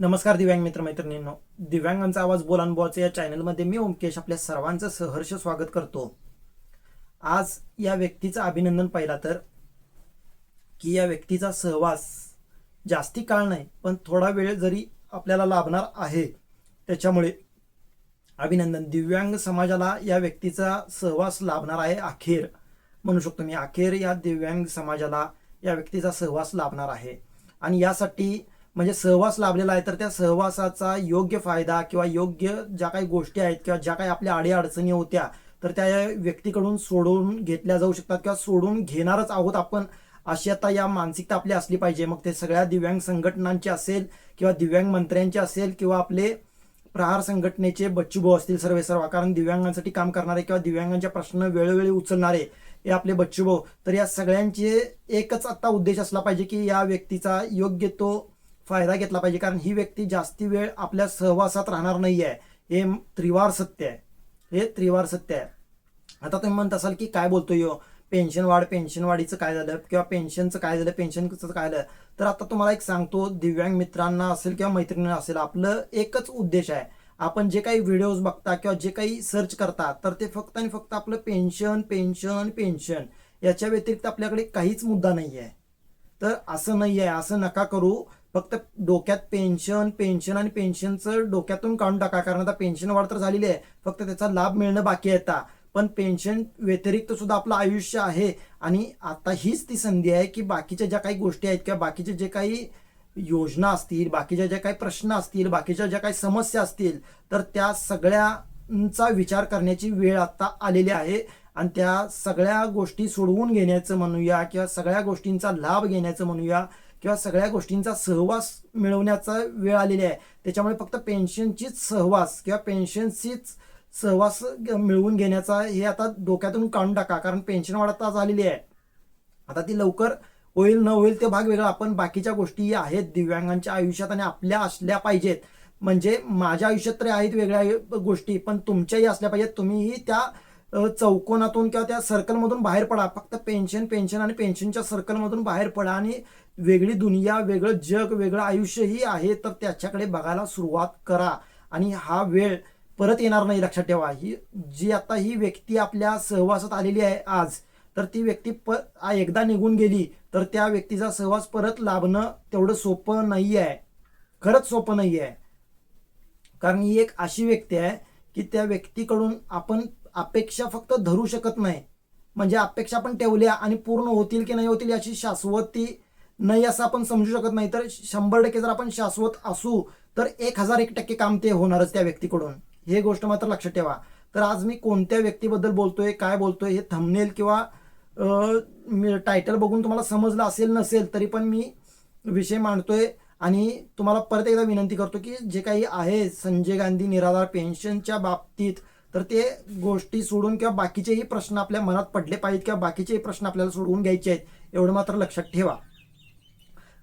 नमस्कार दिव्यांग मित्र मैत्रिणींनो दिव्यांगांचा आवाज बोलान बॉलचं या चॅनलमध्ये मी ओमकेश आपल्या सर्वांचं सहर्ष स्वागत करतो. आज या व्यक्तीचं अभिनंदन पाहिला तर की या व्यक्तीचा सहवास जास्ती काळ नाही पण थोडा वेळ जरी आपल्याला लाभणार आहे त्याच्यामुळे अभिनंदन. दिव्यांग समाजाला या व्यक्तीचा सहवास लाभणार आहे अखेर. म्हणू शकतो मी अखेर या दिव्यांग समाजाला या व्यक्तीचा सहवास लाभणार आहे. आणि यासाठी म्हणजे सहवास लाभलेला आहे तर त्या सहवासाचा योग्य फायदा किंवा योग्य ज्या काही गोष्टी आहेत किंवा ज्या काही आपल्या अडीअडचणी होत्या तर त्या व्यक्तीकडून सोडून घेतल्या जाऊ शकतात किंवा सोडून घेणारच आहोत आपण अशी आता या मानसिकता आपली असली पाहिजे. मग ते सगळ्या दिव्यांग संघटनांची असेल किंवा दिव्यांग मंत्र्यांचे असेल किंवा आपले प्रहार संघटनेचे बच्चूभाऊ असतील सर्वे सर्व कारण दिव्यांगांसाठी काम करणारे किंवा दिव्यांगांचे प्रश्न वेळोवेळी उचलणारे हे आपले बच्चूभाऊ तर या सगळ्यांचे एकच आता उद्देश असला पाहिजे की या व्यक्तीचा योग्य तो फायदा घेतला पाहिजे कारण ही व्यक्ती जास्ती वेळ आपल्या सहवासात राहणार नाही आहे हे त्रिवार सत्य आहे. हे त्रिवार सत्य आहे. आता तुम्ही म्हणत असाल की काय बोलतो यो? पेन्शन वाढ पेन्शन वाढीचं काय झालं? किंवा पेन्शनचं काय झालं? पेन्शनचं काय झालं? तर आता तुम्हाला एक सांगतो दिव्यांग मित्रांना असेल किंवा मैत्रिणींना असेल आपलं एकच उद्देश आहे. आपण जे काही व्हिडिओज बघता किंवा जे काही सर्च करता तर ते फक्त आणि फक्त आपलं पेन्शन पेन्शन पेन्शन याच्या व्यतिरिक्त आपल्याकडे काहीच मुद्दा नाही आहे तर असं नाही आहे असं नका करू. फक्त डोक्यात पेन्शन पेन्शन आणि पेन्शनचं डोक्यातून काढून टाका. कारण आता पेन्शन वाढ तर झालेली आहे. फक्त त्याचा लाभ मिळणं बाकी आहे आता. पण पेन्शन व्यतिरिक्त सुद्धा आपलं आयुष्य आहे. आणि आता हीच ती संधी आहे की बाकीच्या ज्या काही गोष्टी आहेत किंवा बाकीचे जे काही योजना असतील बाकीच्या ज्या काही प्रश्न असतील बाकीच्या ज्या काही समस्या असतील तर त्या सगळ्यांचा विचार करण्याची वेळ आता आलेली आहे. आणि त्या सगळ्या गोष्टी सोडवून घेण्याचं म्हणूया किंवा सगळ्या गोष्टींचा लाभ घेण्याचं म्हणूया. किंवा सगळ्या गोष्टींचा सहवास मिळवण्याचा वेळ आलेली आहे. त्याच्यामुळे फक्त पेन्शनचीच सहवास किंवा पेन्शनचीच सहवास मिळवून घेण्याचा हे आता डोक्यातून काढून टाका. कारण पेन्शन वाढत आज आलेली आहे. आता ती लवकर होईल न होईल ते भाग वेगळा. आपण बाकीच्या गोष्टी आहेत दिव्यांगांच्या आयुष्यात आणि आपल्या असल्या पाहिजेत. म्हणजे माझ्या आयुष्यात तरी आहेत वेगळ्या गोष्टी पण तुमच्याही असल्या पाहिजेत. तुम्हीही त्या चौकोनातून किंवा त्या सर्कलमधून बाहेर पडा. फक्त पेन्शन पेन्शन आणि पेन्शनच्या सर्कलमधून बाहेर पडा आणि वेगळी दुनिया वेगळं जग वेगळं आयुष्यही आहे तर त्याच्याकडे बघायला सुरुवात करा. आणि हा वेळ परत येणार नाही लक्षात ठेवा. ही जी आता ही व्यक्ती आपल्या सहवासात आलेली आहे आज तर ती व्यक्ती प एकदा निघून गेली तर त्या व्यक्तीचा सहवास परत लाभणं तेवढं सोपं नाही आहे खरंच सोपं नाही आहे कारण ही एक अशी व्यक्ती आहे की त्या व्यक्तीकडून आपण अपेक्षा फक्त धरू शकत नाही. म्हणजे अपेक्षा आपण ठेवल्या आणि पूर्ण होतील की नाही होतील याची शाश्वती नाही असं आपण समजू शकत नाही. तर शंभर टक्के जर आपण शाश्वत असू तर एक हजार एक टक्के काम ते होणारच त्या व्यक्तीकडून. हे गोष्ट मात्र लक्षात ठेवा. तर आज मी कोणत्या व्यक्तीबद्दल बोलतोय काय बोलतोय हे थंबनेल किंवा टायटल बघून तुम्हाला समजलं असेल नसेल तरी पण मी विषय मांडतोय आणि तुम्हाला परत एकदा विनंती करतो की जे काही आहे संजय गांधी निराधार पेन्शनच्या बाबतीत तर ते गोष्टी सोडून किंवा बाकीचेही प्रश्न आपल्या मनात पडले पाहिजेत किंवा बाकीचेही प्रश्न आपल्याला सोडवून घ्यायचे आहेत एवढं मात्र लक्षात ठेवा.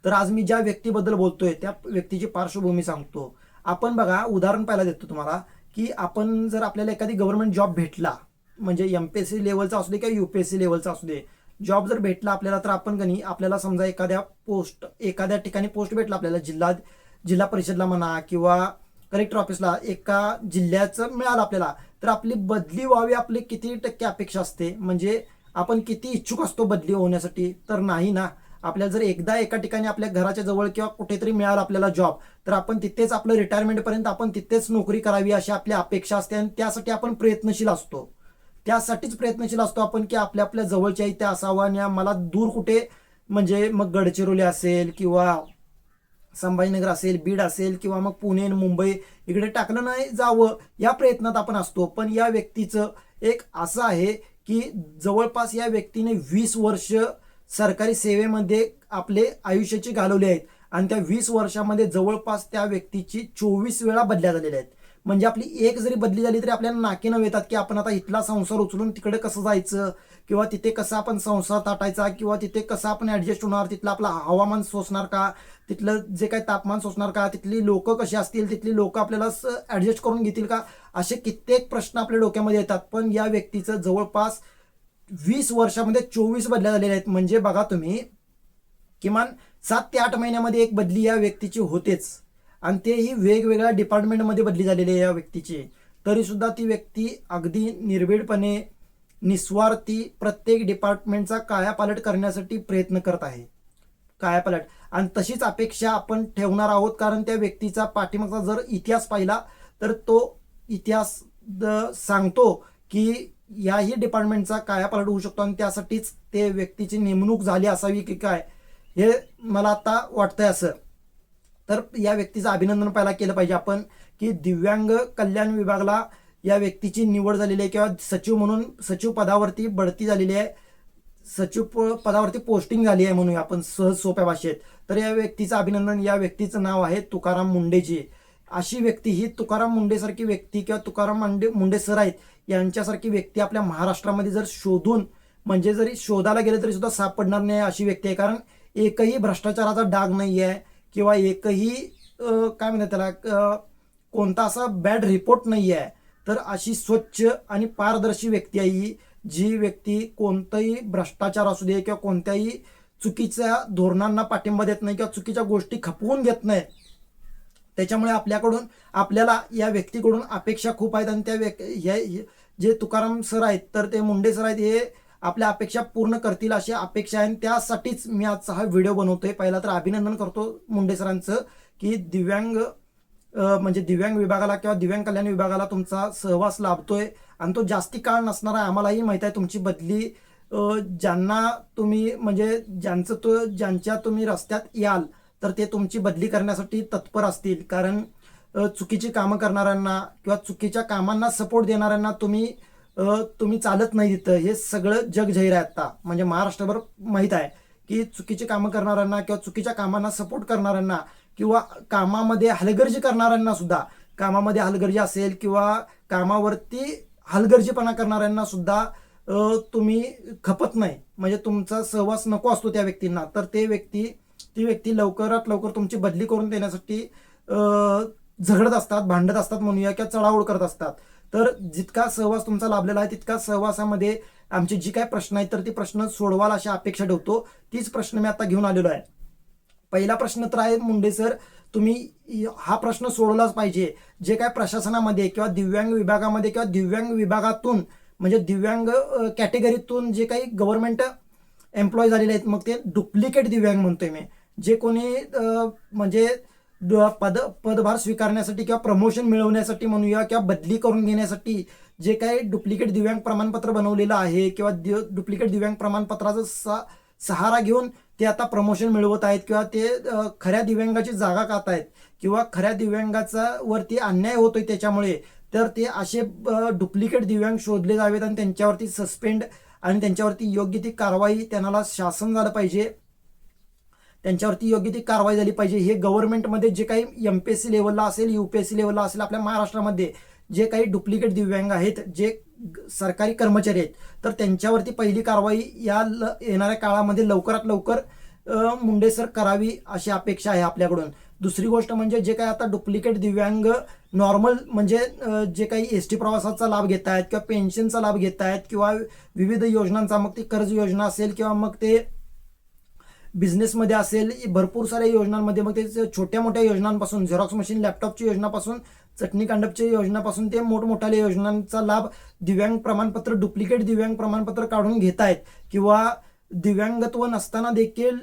तर आज मी ज्या व्यक्तीबद्दल बोलतोय त्या व्यक्तीची पार्श्वभूमी सांगतो. आपण बघा उदाहरण पाहायला देतो तुम्हाला की आपण जर आपल्याला एखादी गव्हर्नमेंट जॉब भेटला म्हणजे एम पी एस सी लेवलचा असू दे किंवा यू पी एस सी लेवलचा असू दे जॉब जर भेटला आपल्याला तर आपण कनी आपल्याला समजा एखाद्या पोस्ट एखाद्या ठिकाणी पोस्ट भेटला आपल्याला जिल्हा जिल्हा परिषदला म्हणा किंवा कलेक्टर ऑफिसला एका जिल्ह्याचं मिळालं आपल्याला तर आपली बदली व्हावी आपली किती टक्के अपेक्षा असते? म्हणजे आपण किती इच्छुक असतो बदली होण्यासाठी? तर नाही ना. आपल्याला जर एकदा एका ठिकाणी आपल्या घराच्या जवळ किंवा कुठेतरी मिळाला आपल्याला जॉब तर आपण तिथेच आपलं रिटायरमेंटपर्यंत आपण तिथेच नोकरी करावी अशी आपली अपेक्षा असते आणि त्यासाठी आपण प्रयत्नशील असतो. त्यासाठीच प्रयत्नशील असतो आपण की आपल्या आपल्या जवळच्या इथे असावं आणि मला दूर कुठे म्हणजे मग गडचिरोली असेल किंवा संभाजीनगर असेल बीड असेल किंवा मग पुणे मुंबई इकडे टाकलं नाही जावं या प्रयत्नात आपण असतो. पण या व्यक्तीचं एक असं आहे की जवळपास या व्यक्तीने वीस वर्ष सरकारी सेवेमध्ये आपले आयुष्याचे घालवले आहेत. आणि त्या वीस वर्षामध्ये जवळपास त्या व्यक्तीची चोवीस वेळा बदल्या झालेल्या आहेत. म्हणजे आपली एक जरी बदली झाली तरी आपल्याला नाकी नव येतात की आपण आता इथला संसार उचलून तिकडे कसं जायचं? किंवा तिथे कसं आपण संसार ताटायचा? किंवा तिथे कसं आपण ऍडजस्ट होणार? तिथलं आपलं हवामान सोसणार का? तिथलं जे काही तापमान सोसणार का? तिथली लोक कशी असतील? तिथली लोक आपल्याला ऍडजस्ट करून घेतील का? असे कित्येक प्रश्न आपल्या डोक्यामध्ये येतात. पण या व्यक्तीचं जवळपास वीस वर्षामध्ये चोवीस बदल्या झालेल्या आहेत. म्हणजे बघा तुम्ही किमान सात ते आठ महिन्यामध्ये एक बदली या व्यक्तीची होतेच. आणि तेही वेगवेगळ्या डिपार्टमेंटमध्ये बदली झालेली आहे या व्यक्तीची. तरीसुद्धा ती व्यक्ती अगदी निर्भीडपणे निस्वार्थी प्रत्येक डिपार्टमेंटचा कायापालट करण्यासाठी प्रयत्न करत आहे. कायापालट. आणि तशीच अपेक्षा आपण ठेवणार आहोत कारण त्या व्यक्तीचा पाठीमागचा जर इतिहास पाहिला तर तो इतिहास द- सांगतो की याही डिपार्टमेंटचा कायापालट होऊ शकतो आणि त्यासाठीच ते व्यक्तीची नेमणूक झाली असावी की काय हे मला आता वाटतंय असं. तर या व्यक्तीचं अभिनंदन पहिला केलं पाहिजे आपण की दिव्यांग कल्याण विभागाला या व्यक्तीची निवड झालेली आहे किंवा सचिव म्हणून सचिव पदावरती बढती झालेली आहे. सचिव प- पदावरती पोस्टिंग झाली आहे म्हणूया आपण सहज सोप्या भाषेत. तर या व्यक्तीचं अभिनंदन या व्यक्तीचं नाव आहे तुकाराम मुंडेजी. अशी व्यक्ती ही तुकाराम मुंडेसारखी व्यक्ती किंवा तुकाराम मुंडे मुंडे सर आहेत यांच्यासारखी व्यक्ती आपल्या महाराष्ट्रामध्ये जर शोधून म्हणजे जरी शोधायला गेले तरी सुद्धा सापडणार नाही अशी व्यक्ती आहे कारण एकही भ्रष्टाचाराचा डाग नाही आहे किंवा एकही काय म्हणतात त्याला कोणता असा बॅड रिपोर्ट नाही आहे तर अशी स्वच्छ आणि पारदर्शी व्यक्ती आहे ही जी व्यक्ती कोणताही भ्रष्टाचार असू दे किंवा कोणत्याही चुकीच्या धोरणांना पाठिंबा देत नाही किंवा चुकीच्या गोष्टी खपवून घेत नाही. त्याच्यामुळे आपल्याकडून आपल्याला या व्यक्तीकडून अपेक्षा खूप आहेत आणि त्या व्यक् हे- जे तुकाराम सर आहेत तर ते मुंडे सर आहेत हे आपल्या अपेक्षा पूर्ण करतील अशी अपेक्षा आहे. आणि त्यासाठीच मी आजचा हा व्हिडिओ बनवतोय. पहिला तर अभिनंदन करतो मुंडे सरांचं की दिव्यांग म्हणजे दिव्यांग विभागाला किंवा दिव्यांग कल्याण विभागाला तुमचा सहवास लाभतोय. आणि तो जास्ती काळ नसणार आहे आम्हालाही माहीत आहे तुमची बदली. ज्यांना तुम्ही म्हणजे ज्यांचं तो ज्यांच्या तुम्ही रस्त्यात याल तर ते तुमची बदली करण्यासाठी तत्पर असतील. कारण चुकीची कामं करणाऱ्यांना किंवा चुकीच्या कामांना सपोर्ट देणाऱ्यांना तुम्ही तुम्ही चालत नाही तिथं. हे सगळं जग जाहीर आहे आता. म्हणजे महाराष्ट्रभर माहीत आहे की चुकीची कामं करणाऱ्यांना किंवा चुकीच्या कामांना सपोर्ट करणाऱ्यांना किंवा कामामध्ये हलगर्जी करणाऱ्यांना सुद्धा कामामध्ये हलगर्जी असेल किंवा कामावरती हलगर्जीपणा करणाऱ्यांना सुद्धा तुम्ही खपत नाही. म्हणजे तुमचा सहवास नको असतो त्या व्यक्तींना. तर ते व्यक्ती ती व्यक्ती लवकरात लवकर तुमची बदली करून देण्यासाठी झगडत असतात भांडत असतात म्हणूया किंवा चढाओढ करत असतात. तर जितका सहवास तुमचा लाभलेला आहे तितका सहवासामध्ये आमचे जी काय प्रश्न आहेत तर ते प्रश्न सोडवाल अशा अपेक्षा ठेवतो. तीच प्रश्न मी आता घेऊन आलेलो आहे. पहिला प्रश्न तर आहे मुंडे सर तुम्ही हा प्रश्न सोडवलाच पाहिजे. जे काय प्रशासनामध्ये किंवा दिव्यांग विभागामध्ये किंवा दिव्यांग विभागातून म्हणजे दिव्यांग कॅटेगरीतून जे काही गव्हर्नमेंट एम्प्लॉय झालेले आहेत मग ते डुप्लिकेट दिव्यांग म्हणतोय मी. जे कोणी म्हणजे पद पदभार स्वीकारण्यासाठी किंवा प्रमोशन मिळवण्यासाठी म्हणूया किंवा बदली करून घेण्यासाठी जे काही डुप्लिकेट दिव्यांग प्रमाणपत्र बनवलेलं आहे किंवा डुप्लिकेट दिव्यांग प्रमाणपत्राचा सा सहारा घेऊन ते आता प्रमोशन मिळवत आहेत किंवा ते खऱ्या दिव्यांगाची जागा खात आहेत किंवा खऱ्या दिव्यांगाचा वरती अन्याय होतोय त्याच्यामुळे तर ते असे डुप्लिकेट दिव्यांग शोधले जावेत आणि त्यांच्यावरती सस्पेंड आणि त्यांच्यावरती योग्य ती कारवाई त्यांना शासन झालं पाहिजे. त्यांच्यावरती योग्य ती कारवाई झाली पाहिजे. हे गव्हर्नमेंटमध्ये जे काही एम पी एस सी लेवलला असेल यू पी एस सी लेवलला असेल आपल्या महाराष्ट्रामध्ये जे काही डुप्लिकेट दिव्यांग आहेत जे सरकारी कर्मचारी आहेत तर त्यांच्यावरती पहिली कारवाई या ल येणाऱ्या काळामध्ये लवकरात लवकर मुंडे सर करावी अशी अपेक्षा आहे आपल्याकडून. दुसरी गोष्ट म्हणजे जे काही आता डुप्लिकेट दिव्यांग नॉर्मल म्हणजे जे काही एस टी प्रवासाचा लाभ घेत आहेत किंवा पेन्शनचा लाभ घेत आहेत किंवा विविध योजनांचा मग ती कर्ज योजना असेल किंवा मग ते बिझनेसमध्ये असेल भरपूर साऱ्या योजनांमध्ये मग ते छोट्या मोठ्या योजनांपासून झेरॉक्स मशीन लॅपटॉपची योजनापासून चटणी कांडपच्या योजनापासून ते मोठमोठ्या योजनांचा लाभ दिव्यांग प्रमाणपत्र डुप्लिकेट दिव्यांग प्रमाणपत्र काढून घेत आहेत किंवा दिव्यांगत्व नसताना देखील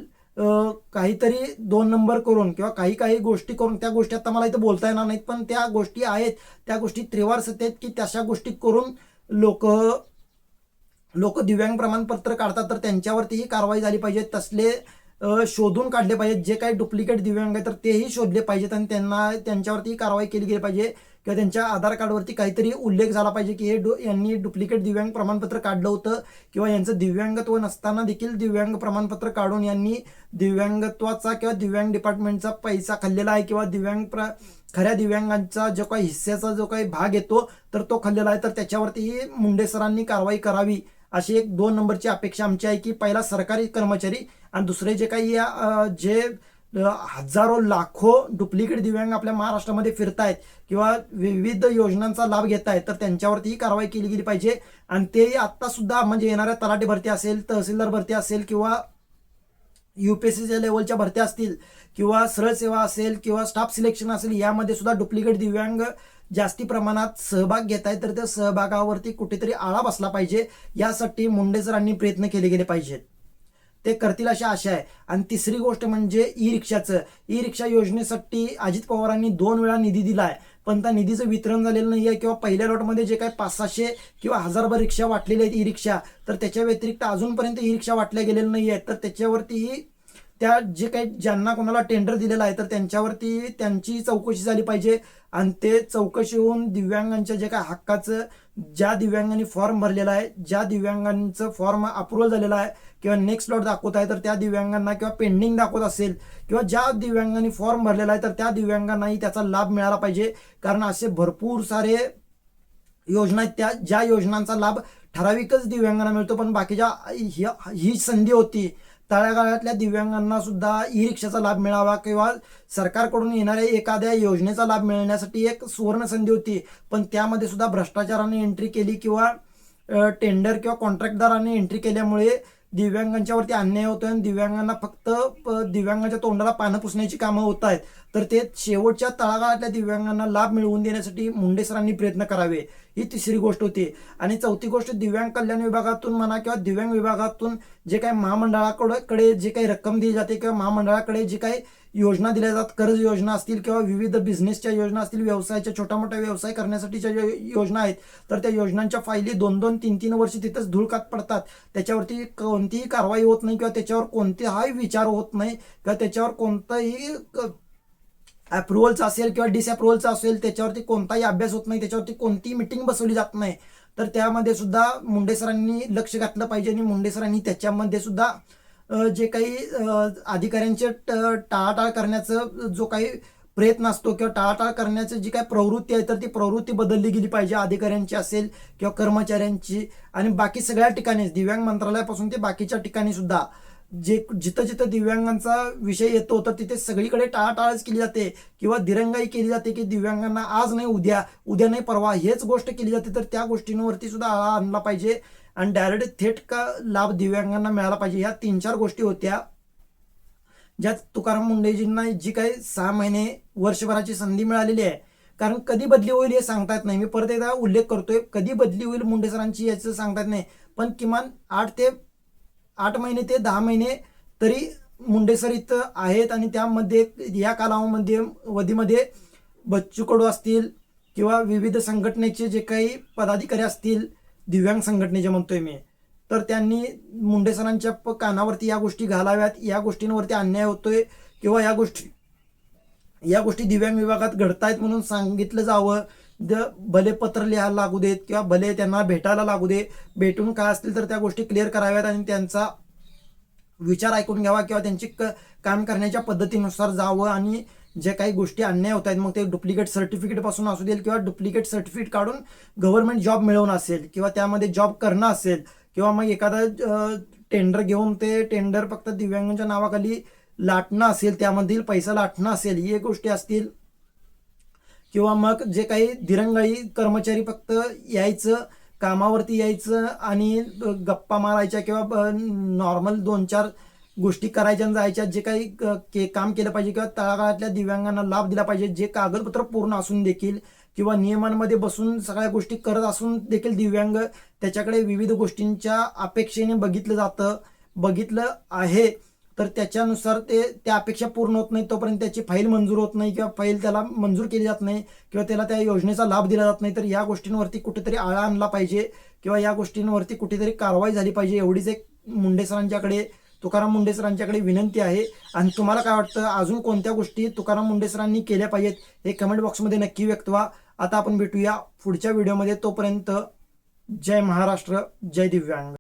काहीतरी दोन नंबर करून किंवा काही काही गोष्टी करून त्या गोष्टी आता मला इथं बोलता येणार नाहीत पण त्या गोष्टी आहेत. त्या गोष्टी त्रिवार सत्य आहेत की तशा गोष्टी करून लोक लोक दिव्यांग प्रमाणपत्र काढतात तर त्यांच्यावरतीही कारवाई झाली पाहिजे. तसले शोधून काढले पाहिजेत. जे काही डुप्लिकेट दिव्यांग आहे तर तेही शोधले पाहिजेत आणि त्यांना त्यांच्यावरती कारवाई केली गेली पाहिजे. किंवा त्यांच्या आधार कार्डवरती काहीतरी उल्लेख झाला पाहिजे की हे डु यांनी डुप्लिकेट दिव्यांग प्रमाणपत्र काढलं होतं. किंवा यांचं दिव्यांगत्व नसताना देखील दिव्यांग प्रमाणपत्र काढून यांनी दिव्यांगत्वाचा किंवा दिव्यांग डिपार्टमेंटचा पैसा खाल्लेला आहे किंवा दिव्यांग प्र खऱ्या दिव्यांगांचा जो काही हिस्स्याचा जो काही भाग येतो तर तो खाल्लेला आहे. तर त्याच्यावरतीही मुंडे सरांनी कारवाई करावी. अशी एक दोन नंबरची अपेक्षा आमची आहे की पहिला सरकारी कर्मचारी आणि दुसरे जे काही या जे हजारो लाखो डुप्लिकेट दिव्यांग आपल्या महाराष्ट्रामध्ये फिरतायत किंवा विविध योजनांचा लाभ घेत आहेत तर त्यांच्यावरतीही कारवाई केली गेली पाहिजे. आणि तेही आत्ता सुद्धा म्हणजे येणाऱ्या तलाठी भरती असेल तहसीलदार भरती असेल किंवा यू पी एस सीच्या लेवलच्या भरत्या असतील किंवा सरळ सेवा असेल किंवा स्टाफ सिलेक्शन असेल यामध्ये सुद्धा डुप्लिकेट दिव्यांग जास्ती प्रमाणात सहभाग घेत आहेत तर त्या सहभागावरती कुठेतरी आळा बसला पाहिजे. यासाठी मुंडे सरांनी प्रयत्न केले गेले पाहिजेत. ते करतील अशी आशा आहे. आणि तिसरी गोष्ट म्हणजे ई रिक्षाचं ई रिक्षा योजनेसाठी अजित पवारांनी दोन वेळा निधी दिला आहे पण त्या निधीचं वितरण झालेलं नाही आहे किंवा पहिल्या लॉटमध्ये जे काही पाच सहाशे किंवा हजारभर रिक्षा वाटलेले आहेत ई रिक्षा तर त्याच्या व्यतिरिक्त अजूनपर्यंत ई रिक्षा वाटल्या गेलेल्या नाही आहेत तर त्याच्यावरतीही त्या जे काही ज्यांना कोणाला टेंडर दिलेलं आहे तर त्यांच्यावरती त्यांची चौकशी झाली पाहिजे. आणि ते चौकशी होऊन दिव्यांगांच्या जे काय हक्काचं ज्या दिव्यांगांनी फॉर्म भरलेला आहे ज्या दिव्यांगांचं फॉर्म अप्रुव्हल झालेला आहे किंवा नेक्स्ट लॉट दाखवत आहे तर त्या दिव्यांगांना किंवा पेंडिंग दाखवत असेल किंवा ज्या दिव्यांगांनी फॉर्म भरलेला आहे तर त्या दिव्यांगांनाही त्याचा लाभ मिळाला पाहिजे. कारण असे भरपूर सारे योजना आहेत त्या ज्या योजनांचा लाभ ठराविकच दिव्यांगांना मिळतो पण बाकीच्या ही ही संधी होती. तळागाळातल्या दिव्यांगांना सुद्धा ई रिक्षाचा लाभ मिळावा किंवा सरकारकडून येणाऱ्या एखाद्या योजनेचा लाभ मिळण्यासाठी एक सुवर्ण संधी होती. पण त्यामध्ये सुद्धा भ्रष्टाचाराने एंट्री केली किंवा टेंडर किंवा कॉन्ट्रॅक्टदाराने एंट्री केल्यामुळे दिव्यांगांच्यावरती अन्याय होतोय आणि दिव्यांगांना फक्त प- तोंडाला पानं पुसण्याची कामं होत आहेत. तर ते शेवटच्या तळागाळातल्या दिव्यांगांना लाभ मिळवून देण्यासाठी मुंडे सरांनी प्रयत्न करावे. ही तिसरी गोष्ट होती. आणि चौथी गोष्ट दिव्यांग कल्याण विभागातून म्हणा किंवा दिव्यांग विभागातून जे काही महामंडळाकडे जे काही रक्कम दिली जाते किंवा महामंडळाकडे जे काही योजना दिल्या जातात कर्ज योजना असतील किंवा विविध बिझनेसच्या योजना असतील व्यवसायाच्या छोटा मोठा व्यवसाय करण्यासाठीच्या योजना आहेत तर त्या योजनांच्या फायली दोन दोन तीन तीन वर्ष तिथंच धुळकात पडतात. त्याच्यावरती कोणतीही कारवाई होत नाही किंवा त्याच्यावर कोणताही विचार होत नाही किंवा त्याच्यावर कोणताही क- अप्रुव्हलचा असेल किंवा डिसअप्रुव्हलचा असेल त्याच्यावरती कोणताही अभ्यास होत नाही त्याच्यावरती कोणतीही मिटिंग बसवली जात नाही. तर त्यामध्ये सुद्धा मुंडे सरांनी लक्ष घातलं पाहिजे आणि मुंडे सरांनी त्याच्यामध्ये सुद्धा जे काही अधिकाऱ्यांचे ट- टाळाटाळ करण्याचं जो काही प्रयत्न असतो किंवा टाळाटाळ करण्याची जी काही प्रवृत्ती आहे तर ती प्रवृत्ती बदलली गेली पाहिजे. अधिकाऱ्यांची असेल किंवा कर्मचाऱ्यांची आणि बाकी सगळ्या ठिकाणी दिव्यांग मंत्रालयापासून ते बाकीच्या ठिकाणी सुद्धा. जे जिथं जिथं दिव्यांगांचा विषय येतो तर तिथे सगळीकडे टाळाटाळच केली जाते. किंवा दिरंगाई केली जाते की दिव्यांगांना आज नाही उद्या उद्या नाही परवा हेच गोष्ट केली जाते तर त्या गोष्टींवरती सुद्धा आळा आणला पाहिजे. आणि डायरेक्ट थेट का लाभ दिव्यांगांना मिळाला पाहिजे ह्या तीन चार गोष्टी होत्या. ज्यात तुकाराम मुंडेजींना जी काही सहा महिने वर्षभराची संधी मिळालेली आहे. कारण कधी बदली होईल हे सांगता येत नाही. मी परत एकदा उल्लेख करतोय कधी बदली होईल मुंडे सरांची याचं सांगता येत नाही. पण किमान आठ ते आठ महिने ते दहा महिने तरी मुंडे सर इथं आहेत आणि त्यामध्ये या कालावधीमध्ये वधीमध्ये बच्चू कडू असतील किंवा विविध संघटनेचे जे काही पदाधिकारी असतील दिव्यांग संघटनेचे म्हणतोय मी तर त्यांनी मुंडे सरांच्या प- कानावरती या गोष्टी घालाव्यात. या गोष्टींवरती अन्याय होतोय किंवा या गोष्टी या गोष्टी दिव्यांग विभागात घडतायत म्हणून सांगितलं जावं द भले पत्र लिहायला लागू देत किंवा भले त्यांना भेटायला लागू दे भेटून काय असतील तर त्या गोष्टी क्लिअर कराव्यात आणि त्यांचा विचार ऐकून घ्यावा किंवा त्यांची क काम करण्याच्या पद्धतीनुसार जावं आणि जे काही गोष्टी अन्याय होत आहेत मग ते डुप्लिकेट सर्टिफिकेटपासून असू देईल किंवा डुप्लिकेट सर्टिफिकेट काढून गव्हर्नमेंट जॉब मिळवणं असेल किंवा त्यामध्ये जॉब करणं असेल किंवा मग एखादा टेंडर घेऊन ते टेंडर फक्त दिव्यांगांच्या नावाखाली लाटणं असेल त्यामधील पैसा लाटणं असेल हे गोष्टी असतील. किंवा मग जे काही दिरंगाई कर्मचारी फक्त यायचं कामावरती यायचं आणि गप्पा मारायच्या किंवा नॉर्मल दोन चार गोष्टी करायच्या जायच्या जे काही क- के काम केलं पाहिजे किंवा तळागाळातल्या दिव्यांगांना लाभ दिला पाहिजे जे कागदपत्र पूर्ण असून देखील किंवा नियमांमध्ये बसून सगळ्या गोष्टी करत असून देखील दिव्यांग त्याच्याकडे विविध गोष्टींच्या अपेक्षेने बघितलं जातं बघितलं आहे. तर त्याच्यानुसार ते त्या अपेक्षा पूर्ण होत नाही तोपर्यंत त्याची फाईल मंजूर होत नाही किंवा फाईल त्याला मंजूर केली जात नाही किंवा त्याला त्या योजनेचा लाभ दिला जात नाही तर या गोष्टींवरती कुठेतरी आळा आणला पाहिजे किंवा या गोष्टींवरती कुठेतरी कारवाई झाली पाहिजे. एवढीच एक मुंडे सरांच्याकडे तुकाराम मुंडे सरांच्याकडे विनंती आहे. आणि तुम्हाला काय वाटतं? अजून कोणत्या गोष्टी तुकाराम मुंडे सरांनी केल्या पाहिजेत? हे कमेंट बॉक्समध्ये नक्की व्यक्त व्हा. आता आपण भेटूया पुढच्या व्हिडिओमध्ये तोपर्यंत जय महाराष्ट्र जय दिव्यांग.